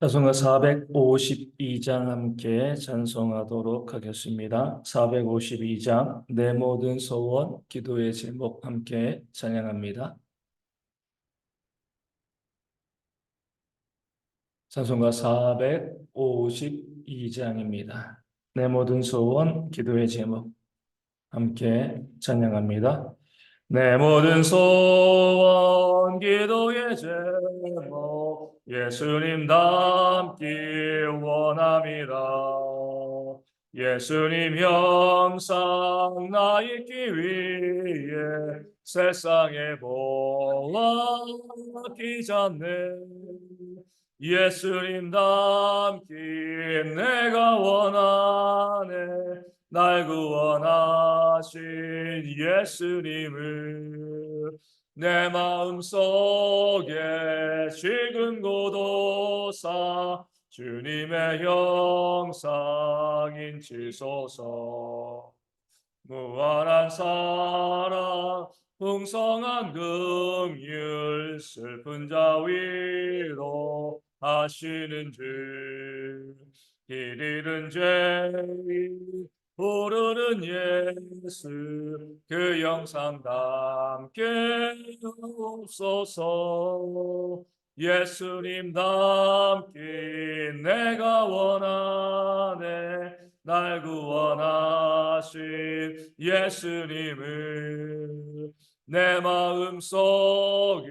찬송가 452장 함께 찬송하도록 하겠습니다. 452장 내 모든 소원 기도의 제목 함께 찬양합니다. 찬송가 452장입니다. 내 모든 소원 기도의 제목 함께 찬양합니다. 내 모든 소원 기도의 제목 예수님 닮기 원함이라 예수님 형상 나 있기 위해 세상에 보아 기잖네 예수님 닮기 내가 원하네. 날 구원하신 예수님을 내 마음 속에 지금 고도사 주님의 형상 인 치소서. 무한한 사랑 풍성한 긍휼 슬픈 자 위로 하시는 주길 잃은 죄인 부르는 예수 그 영상 담게 없소서. 예수님 닮기 내가 원하네 날 구원하신 예수님을 내 마음 속에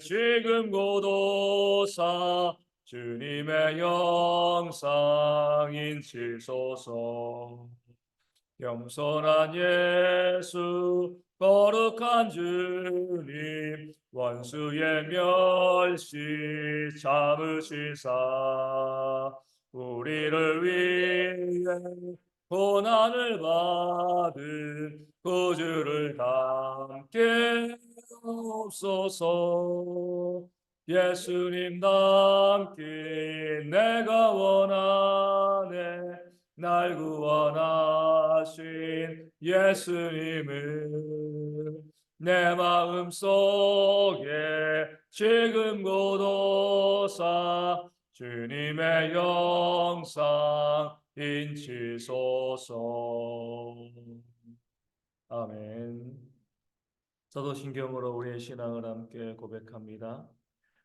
지금 고도사 주님의 영상 인 치소서. 겸손한 예수 거룩한 주님 원수의 멸시 참으시사. 우리를 위해 고난을 받은 구주를 담게 없소서 예수님 닮기 내가 원하네 날 구원하신 예수님을 내 마음 속에 지금 고도사 주님의 영상 인치소서 아멘 저도 신경으로 우리의 신앙을 함께 고백합니다.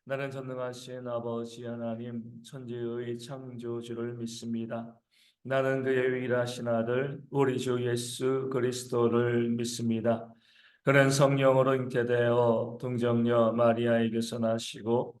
나는 전능하신 아버지 하나님 천지의 창조주를 믿습니다. 나는 그의 유일하신 아들 우리 주 예수 그리스도를 믿습니다. 그는 성령으로 잉태되어 동정녀 마리아에게서 나시고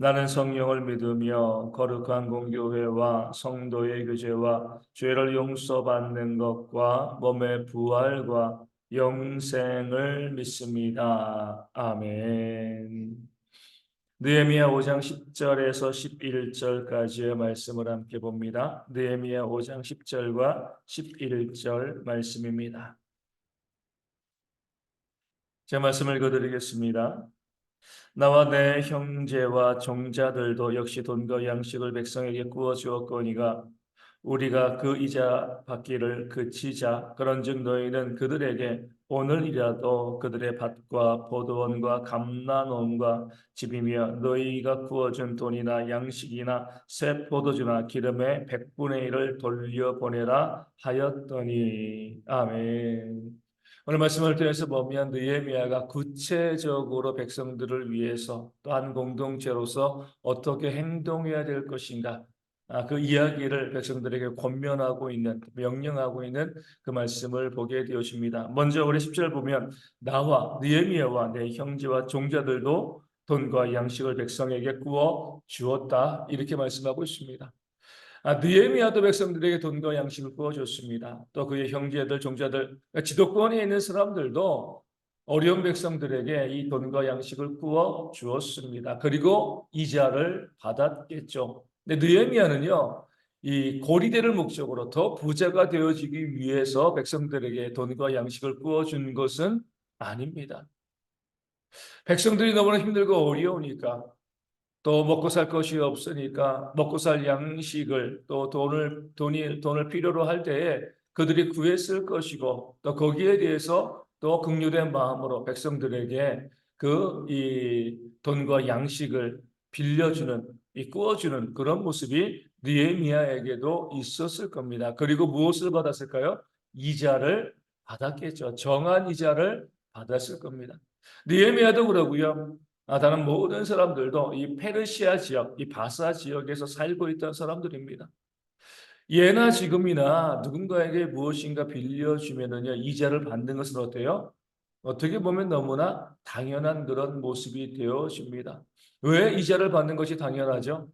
나는 성령을 믿으며 거룩한 공교회와 성도의 교제와 죄를 용서받는 것과 몸의 부활과 영생을 믿습니다. 아멘. 느헤미야 5장 10절에서 11절까지의 말씀을 함께 봅니다. 느헤미야 5장 10절과 11절 말씀입니다. 제 말씀을 읽어드리겠습니다. 나와 내 형제와 종자들도 역시 돈과 양식을 백성에게 구워 주었거니가 우리가 그 이자 받기를 그치자 그런즉 너희는 그들에게 오늘이라도 그들의 밭과 포도원과 감나원과 집이며 너희가 구워준 돈이나 양식이나 새 포도주나 기름의 백분의 일을 돌려보내라 하였더니 아멘. 오늘 말씀을 통해서 보면 느헤미야가 구체적으로 백성들을 위해서 또한 공동체로서 어떻게 행동해야 될 것인가 아, 그 이야기를 백성들에게 권면하고 있는 명령하고 있는 그 말씀을 보게 되어집니다. 먼저 우리 10절 보면 나와 느헤미야와 내 형제와 종자들도 돈과 양식을 백성에게 구워 주었다 이렇게 말씀하고 있습니다. 아, 느헤미야도 백성들에게 돈과 양식을 구워 줬습니다. 또 그의 형제들 종자들 그러니까 지도권에 있는 사람들도 어려운 백성들에게 이 돈과 양식을 구워 주었습니다. 그리고 이자를 받았겠죠. 근데 느헤미야는요 이 고리대를 목적으로 더 부자가 되어지기 위해서 백성들에게 돈과 양식을 구워 준 것은 아닙니다. 백성들이 너무나 힘들고 어려우니까 또 먹고 살 것이 없으니까 먹고 살 양식을 또 돈을 돈이 돈을 필요로 할 때에 그들이 구했을 것이고 또 거기에 대해서 또 긍휼된 마음으로 백성들에게 그 이 돈과 양식을 빌려주는 이 구워주는 그런 모습이 느헤미야에게도 있었을 겁니다. 그리고 무엇을 받았을까요? 이자를 받았겠죠. 정한 이자를 받았을 겁니다. 느헤미야도 그러고요. 아, 다른 모든 사람들도 이 페르시아 지역, 이 바사 지역에서 살고 있던 사람들입니다. 예나 지금이나 누군가에게 무엇인가 빌려주면은요, 이자를 받는 것은 어때요? 어떻게 보면 너무나 당연한 그런 모습이 되어집니다. 왜 이자를 받는 것이 당연하죠?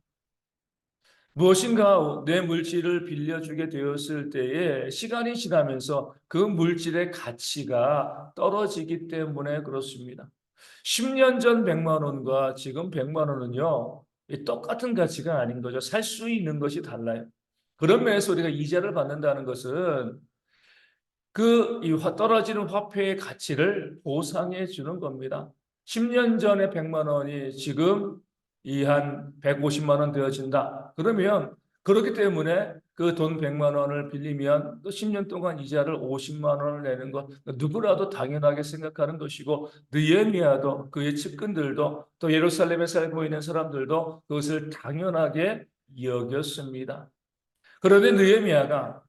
무엇인가 내 물질을 빌려주게 되었을 때에 시간이 지나면서 그 물질의 가치가 떨어지기 때문에 그렇습니다. 10년 전 100만 원과 지금 100만 원은요, 똑같은 가치가 아닌 거죠. 살 수 있는 것이 달라요. 그런 면에서 우리가 이자를 받는다는 것은 그이 떨어지는 화폐의 가치를 보상해 주는 겁니다. 10년 전에 100만 원이 지금 이 한 150만 원 되어진다. 그러면 그렇기 때문에 그 돈 100만 원을 빌리면 또 10년 동안 이자를 50만 원을 내는 것 누구라도 당연하게 생각하는 것이고 느헤미야도 그의 측근들도 또 예루살렘에 살고 있는 사람들도 그것을 당연하게 여겼습니다. 그런데 느헤미야가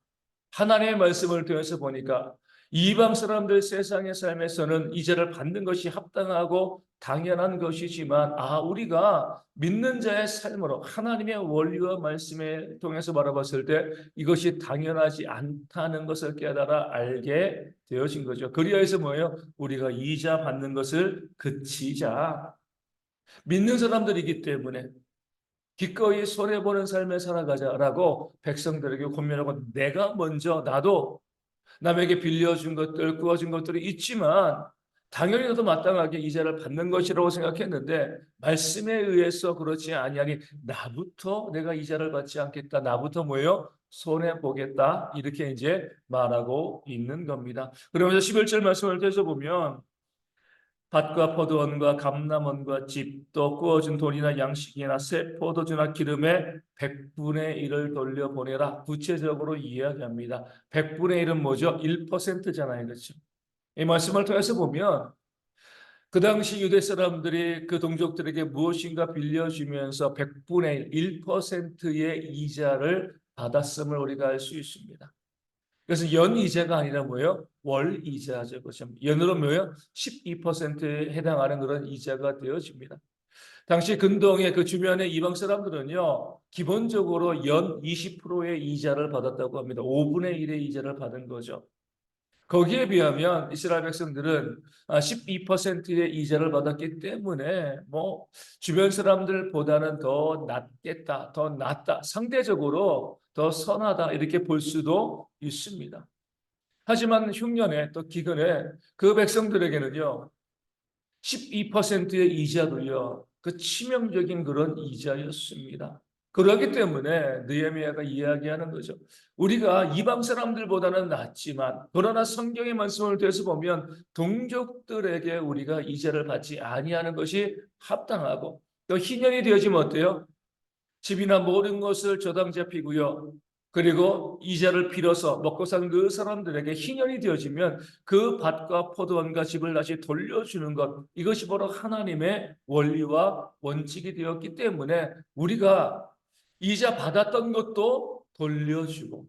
하나님의 말씀을 통해서 보니까 이방 사람들 세상의 삶에서는 이자를 받는 것이 합당하고 당연한 것이지만 아 우리가 믿는 자의 삶으로 하나님의 원리와 말씀에 통해서 바라봤을 때 이것이 당연하지 않다는 것을 깨달아 알게 되어진 거죠. 그리하여서 뭐예요? 우리가 이자 받는 것을 그치자. 믿는 사람들이기 때문에 기꺼이 손해 보는 삶을 살아가자라고 백성들에게 권면하고 내가 먼저 나도 남에게 빌려준 것들, 구워준 것들이 있지만 당연히 너도 마땅하게 이자를 받는 것이라고 생각했는데 말씀에 의해서 그렇지 아니하니 나부터 내가 이자를 받지 않겠다. 나부터 뭐예요? 손해 보겠다. 이렇게 이제 말하고 있는 겁니다. 그러면서 11절 말씀을 떼서 보면 밭과 포도원과 감남원과 집, 또 구워준 돈이나 양식이나 새 포도주나 기름에 100분의 1을 돌려보내라. 구체적으로 이야기합니다. 100분의 1은 뭐죠? 1%잖아요. 그렇죠? 이 말씀을 통해서 보면 그 당시 유대 사람들이 그 동족들에게 무엇인가 빌려주면서 100분의 1, 1%의 이자를 받았음을 우리가 알 수 있습니다. 그래서 연 이자가 아니라 뭐예요? 월 이자죠. 그렇죠? 연으로 뭐예요? 12%에 해당하는 그런 이자가 되어집니다. 당시 근동의 그 주변의 이방 사람들은요, 기본적으로 연 20%의 이자를 받았다고 합니다. 5분의 1의 이자를 받은 거죠. 거기에 비하면 이스라엘 백성들은 12%의 아, 이자를 받았기 때문에 뭐 주변 사람들보다는 더 낫겠다, 더 낫다, 상대적으로 더 선하다 이렇게 볼 수도 있습니다. 하지만 흉년에 또 기근에 그 백성들에게는요 12%의 이자도요 그 치명적인 그런 이자였습니다. 그렇기 때문에 느헤미야가 이야기하는 거죠. 우리가 이방 사람들보다는 낫지만 그러나 성경의 말씀을 통해서 보면 동족들에게 우리가 이자를 받지 아니하는 것이 합당하고 또 희년이 되어지면 어때요? 집이나 모든 것을 저당 잡히고요. 그리고 이자를 빌어서 먹고 사는 그 사람들에게 희년이 되어지면 그 밭과 포도원과 집을 다시 돌려주는 것 이것이 바로 하나님의 원리와 원칙이 되었기 때문에 우리가 이자 받았던 것도 돌려주고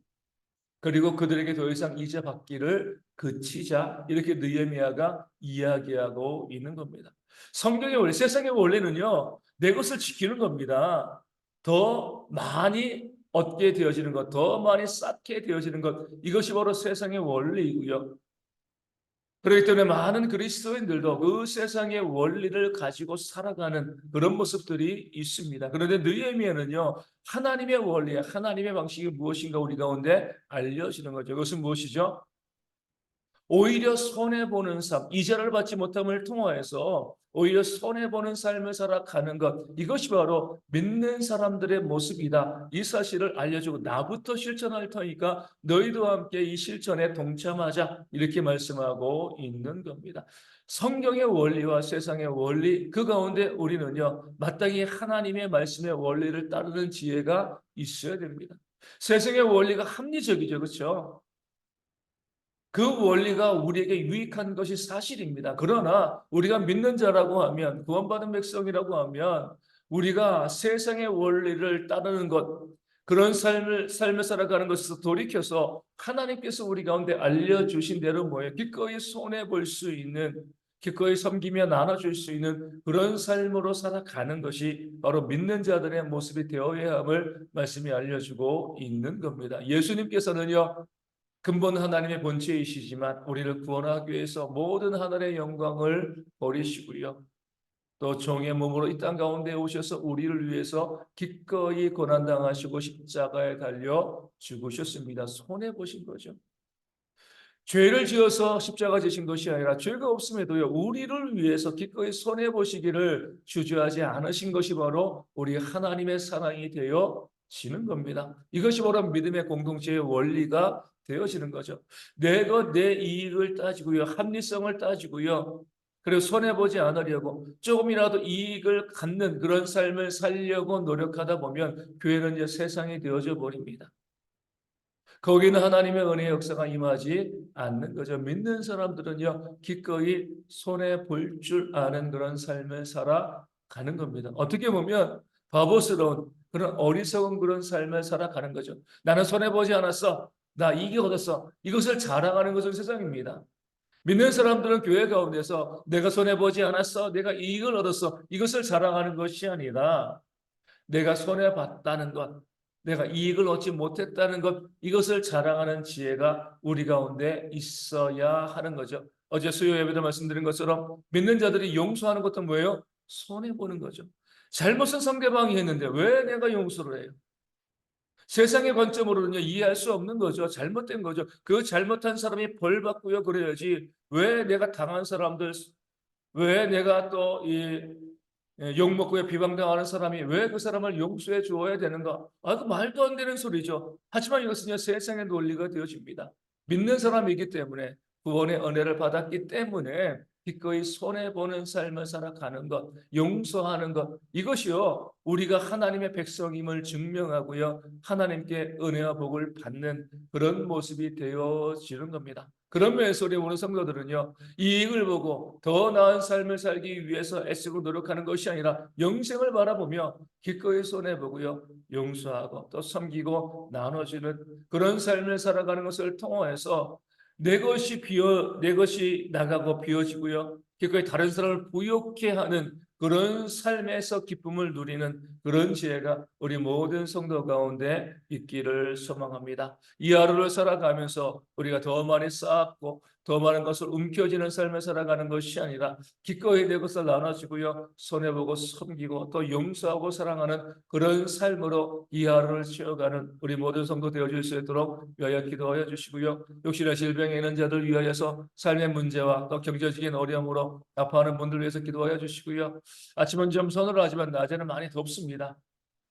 그리고 그들에게 더 이상 이자 받기를 그치자 이렇게 느헤미야가 이야기하고 있는 겁니다. 성경의 원리, 세상의 원리는요 내 것을 지키는 겁니다. 더 많이 얻게 되어지는 것, 더 많이 쌓게 되어지는 것 이것이 바로 세상의 원리이고요. 그렇기 때문에 많은 그리스도인들도 그 세상의 원리를 가지고 살아가는 그런 모습들이 있습니다. 그런데 느헤미야는요 하나님의 원리, 하나님의 방식이 무엇인가 우리 가운데 알려지는 거죠. 그것은 무엇이죠? 오히려 손해 보는 삶, 이자를 받지 못함을 통하여서 오히려 손해 보는 삶을 살아가는 것 이것이 바로 믿는 사람들의 모습이다. 이 사실을 알려주고 나부터 실천할 터니까 너희도 함께 이 실천에 동참하자 이렇게 말씀하고 있는 겁니다. 성경의 원리와 세상의 원리 그 가운데 우리는요 마땅히 하나님의 말씀의 원리를 따르는 지혜가 있어야 됩니다. 세상의 원리가 합리적이죠, 그렇죠? 그 원리가 우리에게 유익한 것이 사실입니다. 그러나 우리가 믿는 자라고 하면 구원받은 백성이라고 하면 우리가 세상의 원리를 따르는 것 그런 삶을 삶을 살아가는 것에서 돌이켜서 하나님께서 우리 가운데 알려주신 대로 뭐예요? 기꺼이 손해 볼 수 있는 기꺼이 섬기며 나눠줄 수 있는 그런 삶으로 살아가는 것이 바로 믿는 자들의 모습이 되어야 함을 말씀이 알려주고 있는 겁니다. 예수님께서는요 근본 하나님의 본체이시지만 우리를 구원하기 위해서 모든 하늘의 영광을 버리시고요. 또 종의 몸으로 이 땅 가운데 오셔서 우리를 위해서 기꺼이 고난당하시고 십자가에 달려 죽으셨습니다. 손해 보신 거죠. 죄를 지어서 십자가 지신 것이 아니라 죄가 없음에도요 우리를 위해서 기꺼이 손해 보시기를 주저하지 않으신 것이 바로 우리 하나님의 사랑이 되어 지는 겁니다. 이것이 바로 믿음의 공동체의 원리가 되어지는 거죠. 내가 내 이익을 따지고요. 합리성을 따지고요. 그리고 손해보지 않으려고 조금이라도 이익을 갖는 그런 삶을 살려고 노력하다 보면 교회는 이제 세상이 되어져 버립니다. 거기는 하나님의 은혜의 역사가 임하지 않는 거죠. 믿는 사람들은요, 기꺼이 손해 볼 줄 아는 그런 삶을 살아가는 겁니다. 어떻게 보면 바보스러운 그런 어리석은 그런 삶을 살아가는 거죠. 나는 손해보지 않았어. 나 이익 얻었어. 이것을 자랑하는 것은 세상입니다. 믿는 사람들은 교회 가운데서 내가 손해보지 않았어. 내가 이익을 얻었어. 이것을 자랑하는 것이 아니라 내가 손해봤다는 것, 내가 이익을 얻지 못했다는 것, 이것을 자랑하는 지혜가 우리 가운데 있어야 하는 거죠. 어제 수요 예배도 말씀드린 것처럼 믿는 자들이 용서하는 것도 뭐예요? 손해보는 거죠. 잘못은 상대방이 했는데 왜 내가 용서를 해요? 세상의 관점으로는요 이해할 수 없는 거죠. 잘못된 거죠. 그 잘못한 사람이 벌 받고요 그래야지 왜 내가 당한 사람들 왜 내가 또이 예, 욕먹고 비방당하는 사람이 왜 그 사람을 용서해 주어야 되는가? 아, 그 말도 안 되는 소리죠. 하지만 이것은요, 세상의 논리가 되어집니다. 믿는 사람이기 때문에, 구원의 은혜를 받았기 때문에, 기꺼이 손해보는 삶을 살아가는 것, 용서하는 것, 이것이요, 우리가 하나님의 백성임을 증명하고요, 하나님께 은혜와 복을 받는 그런 모습이 되어지는 겁니다. 그런 면에서 우리 오는 성도들은요, 이익을 보고 더 나은 삶을 살기 위해서 애쓰고 노력하는 것이 아니라 영생을 바라보며 기꺼이 손해보고요, 용서하고 또 섬기고 나눠주는 그런 삶을 살아가는 것을 통해서 내 것이 비어 내 것이 나가고 비어지고요. 기꺼이 다른 사람을 부욕해 하는 그런 삶에서 기쁨을 누리는 그런 지혜가 우리 모든 성도 가운데 있기를 소망합니다. 이 하루를 살아가면서 우리가 더 많이 쌓았고 더 많은 것을 움켜쥐는 삶을 살아가는 것이 아니라 기꺼이 내 것을 나눠주고요. 손해보고 섬기고 또 용서하고 사랑하는 그런 삶으로 이 하루를 채워가는 우리 모든 성도 되어줄 수 있도록 위하여 기도하여 주시고요. 욕실의 질병에 있는 자들 위하여서 삶의 문제와 또 경제적인 어려움으로 아파하는 분들 위해서 기도하여 주시고요. 아침은 좀 서늘하지만 낮에는 많이 덥습니다.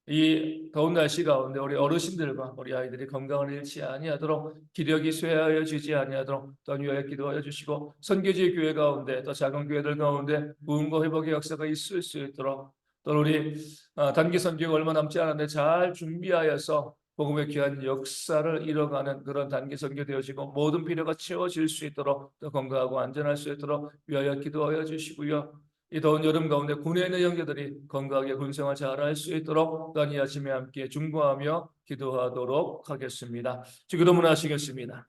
이 더운 날씨 가운데 우리 어르신들과 우리 아이들이 건강을 잃지 아니하도록 기력이 쇠하여 지지 아니하도록 또 위하여 기도하여 주시고 선교지 교회 가운데 또 작은 교회들 가운데 부흥과 회복의 역사가 있을 수 있도록 또 우리 아, 단기 선교가 얼마 남지 않았는데 잘 준비하여서 복음의 귀한 역사를 이뤄가는 그런 단기 선교 되어지고 모든 필요가 채워질 수 있도록 또 건강하고 안전할 수 있도록 위하여 기도하여 주시고요. 이 더운 여름 가운데 군에 있는 형제들이 건강하게 군생활 잘할 수 있도록 또한 이 아침에 함께 중보하며 기도하도록 하겠습니다. 기도 문 하시겠습니다.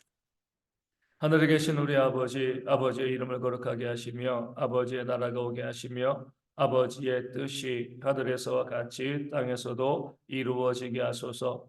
하늘에 계신 우리 아버지, 아버지의 이름을 거룩하게 하시며 아버지의 나라가 오게 하시며 아버지의 뜻이 하늘에서와 같이 땅에서도 이루어지게 하소서.